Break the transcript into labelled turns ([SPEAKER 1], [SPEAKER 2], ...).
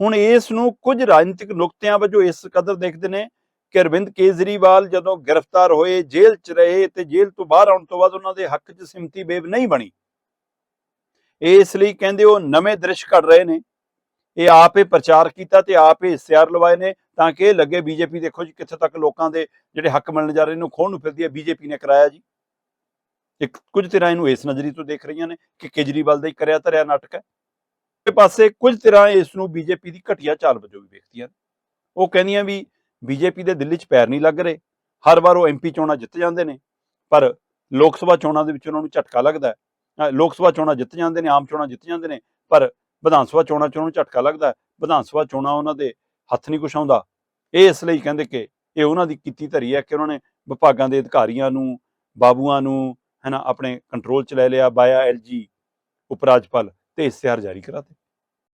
[SPEAKER 1] ਹੁਣ ਇਸ ਨੂੰ ਕੁਝ ਰਾਜਨੀਤਿਕ ਨੁਕਤਿਆਂ ਵਜੋਂ ਇਸ ਕਦਰ ਦੇਖਦੇ ਨੇ ਕਿ ਅਰਵਿੰਦ ਕੇਜਰੀਵਾਲ ਜਦੋਂ ਗ੍ਰਿਫਤਾਰ ਹੋਏ, ਜੇਲ੍ਹ 'ਚ ਰਹੇ ਤੇ ਜੇਲ੍ਹ ਤੋਂ ਬਾਹਰ ਆਉਣ ਤੋਂ ਬਾਅਦ ਉਹਨਾਂ ਦੇ ਹੱਕ 'ਚ ਸਿਮਤੀ ਬੇਬ ਨਹੀਂ ਬਣੀ। ਇਸ ਲਈ ਕਹਿੰਦੇ ਉਹ ਨਵੇਂ ਦ੍ਰਿਸ਼ ਘੜ ਰਹੇ ਨੇ। ਇਹ ਆਪੇ ਪ੍ਰਚਾਰ ਕੀਤਾ ਤੇ ਆਪੇ ਇਸ਼ਤਿਹਾਰ ਲਵਾਏ ਨੇ ਤਾਂ ਕਿ ਇਹ ਲੱਗੇ ਬੀਜੇਪੀ ਦੇਖੋ ਜੀ ਕਿੱਥੇ ਤੱਕ ਲੋਕਾਂ ਦੇ ਜਿਹੜੇ ਹੱਕ ਮਿਲਣ ਜਾ ਰਹੇ ਨੇ ਉਹ ਨੂੰ ਫਿਰਦੀ ਹੈ, ਬੀਜੇਪੀ ਨੇ ਕਰਾਇਆ ਜੀ। ਇੱਕ ਕੁਝ ਤਰ੍ਹਾਂ ਇਹਨੂੰ ਇਸ ਨਜ਼ਰੀ ਤੋਂ ਦੇਖ ਰਹੀਆਂ ਨੇ ਕਿ ਕੇਜਰੀਵਾਲ ਦਾ ਹੀ ਕਰਿਆ ਧਰਿਆ ਨਾਟਕ ਹੈ। ਪਾਸੇ ਕੁਝ ਤਰ੍ਹਾਂ ਇਸ ਨੂੰ ਬੀਜੇਪੀ ਦੀ ਘਟੀਆ ਚਾਲ ਵਜੋਂ ਵੀ ਵੇਖਦੀਆਂ ਉਹ ਕਹਿੰਦੀਆਂ ਵੀ ਬੀਜੇਪੀ ਦੇ ਦਿੱਲੀ 'ਚ ਪੈਰ ਨਹੀਂ ਲੱਗ ਰਹੇ। ਹਰ ਵਾਰ ਉਹ ਐਮਪੀ ਚੋਣਾਂ ਜਿੱਤ ਜਾਂਦੇ ਨੇ। ਪਰ ਲੋਕ ਸਭਾ ਚੋਣਾਂ ਦੇ ਵਿੱਚ ਉਹਨਾਂ ਨੂੰ ਝਟਕਾ ਲੱਗਦਾ ਹੈ। ਲੋਕ ਸਭਾ ਚੋਣਾਂ ਜਿੱਤ ਜਾਂਦੇ ਨੇ, ਆਮ ਚੋਣਾਂ ਜਿੱਤ ਜਾਂਦੇ ਨੇ, ਪਰ ਵਿਧਾਨ ਸਭਾ ਚੋਣਾਂ 'ਚ ਉਹਨਾਂ ਨੂੰ ਝਟਕਾ ਲੱਗਦਾ ਹੈ। ਵਿਧਾਨ ਸਭਾ ਚੋਣਾਂ ਉਹਨਾਂ ਦੇ ਹੱਥ ਨਹੀਂ ਕੁਛ ਆਉਂਦਾ। ਇਹ ਇਸ ਲਈ ਕਹਿੰਦੇ ਕਿ ਇਹ ਉਹਨਾਂ ਦੀ ਕੀਤੀ ਧਰੀ ਹੈ ਕਿ ਉਹਨਾਂ ਨੇ ਵਿਭਾਗਾਂ ਦੇ ਅਧਿਕਾਰੀਆਂ ਨੂੰ, ਬਾਬੂਆਂ ਨੂੰ ਹੈਨਾ ਆਪਣੇ ਕੰਟਰੋਲ 'ਚ ਲੈ ਲਿਆ, ਬਾਇਆ ਐਲਜੀ ਉਪ ਰਾਜਪਾਲ ਤੇ ਇਸ਼ਤਿਹਾਰ ਜਾਰੀ ਕਰਾਤੇ